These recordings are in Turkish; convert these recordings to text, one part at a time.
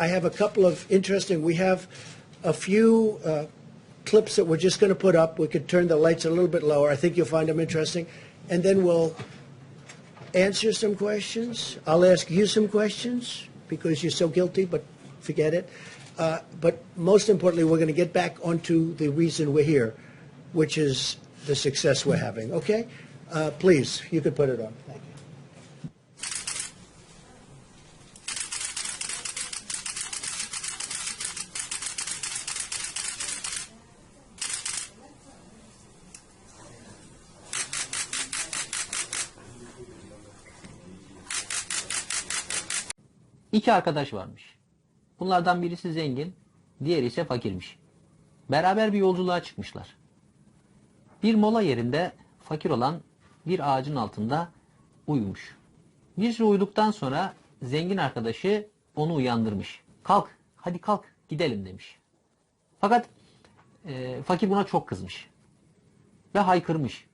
I have a couple of interesting, we have a few uh, clips that we're just going to put up. We could turn the lights a little bit lower. I think you'll find them interesting. And then we'll answer some questions. I'll ask you some questions because you're so guilty, but forget it. Uh, but most importantly, we're going to get back onto the reason we're here, which is the success we're having. Okay? Uh, please, you could put it on. Thank you. İki arkadaş varmış. Bunlardan birisi zengin, diğeri ise fakirmiş. Beraber bir yolculuğa çıkmışlar. Bir mola yerinde fakir olan bir ağacın altında uyumuş. Bir süre uyuduktan sonra zengin arkadaşı onu uyandırmış. Kalk, hadi kalk gidelim demiş. Fakat e, fakir buna çok kızmış. Ve haykırmış.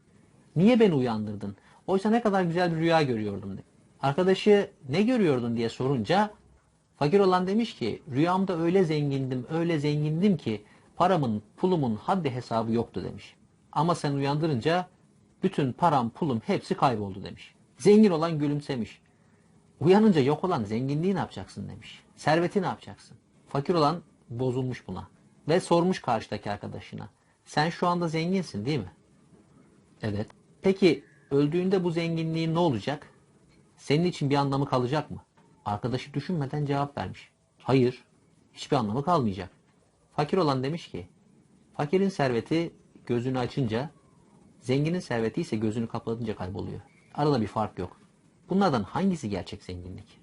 Niye beni uyandırdın? Oysa ne kadar güzel bir rüya görüyordum demiş. Arkadaşı ne görüyordun diye sorunca fakir olan demiş ki rüyamda öyle zengindim, öyle zengindim ki paramın, pulumun haddi hesabı yoktu demiş. Ama sen uyandırınca bütün param, pulum hepsi kayboldu demiş. Zengin olan gülümsemiş. Uyanınca yok olan zenginliği ne yapacaksın demiş. Serveti ne yapacaksın? Fakir olan bozulmuş buna. Ve sormuş karşıdaki arkadaşına. Sen şu anda zenginsin değil mi? Evet. Peki öldüğünde bu zenginliğin ne olacak? Senin için bir anlamı kalacak mı? Arkadaşı düşünmeden cevap vermiş. Hayır, hiçbir anlamı kalmayacak. Fakir olan demiş ki, fakirin serveti gözünü açınca, zenginin serveti ise gözünü kapatınca kayboluyor. Arada bir fark yok. Bunlardan hangisi gerçek zenginlik?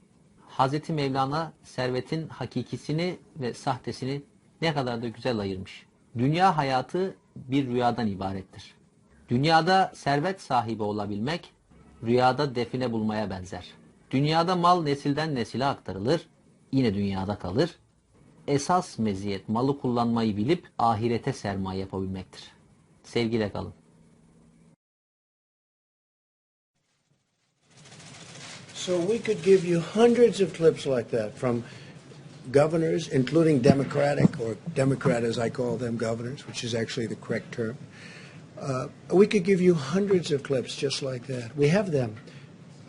Hazreti Mevlana servetin hakikisini ve sahtesini ne kadar da güzel ayırmış. Dünya hayatı bir rüyadan ibarettir. Dünyada servet sahibi olabilmek, rüyada define bulmaya benzer. Dünyada mal nesilden nesile aktarılır, yine dünyada kalır. Esas meziyet malı kullanmayı bilip ahirete sermaye yapabilmektir. Sevgiyle kalın. So we could give you hundreds of clips like that from governors, including Democratic or Democrat as I call them governors, which is actually the correct term. Uh, we could give you hundreds of clips just like that. We have them.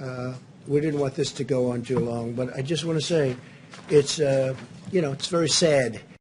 Uh, we didn't want this to go on too long, but I just want to say it's, uh, you know, it's very sad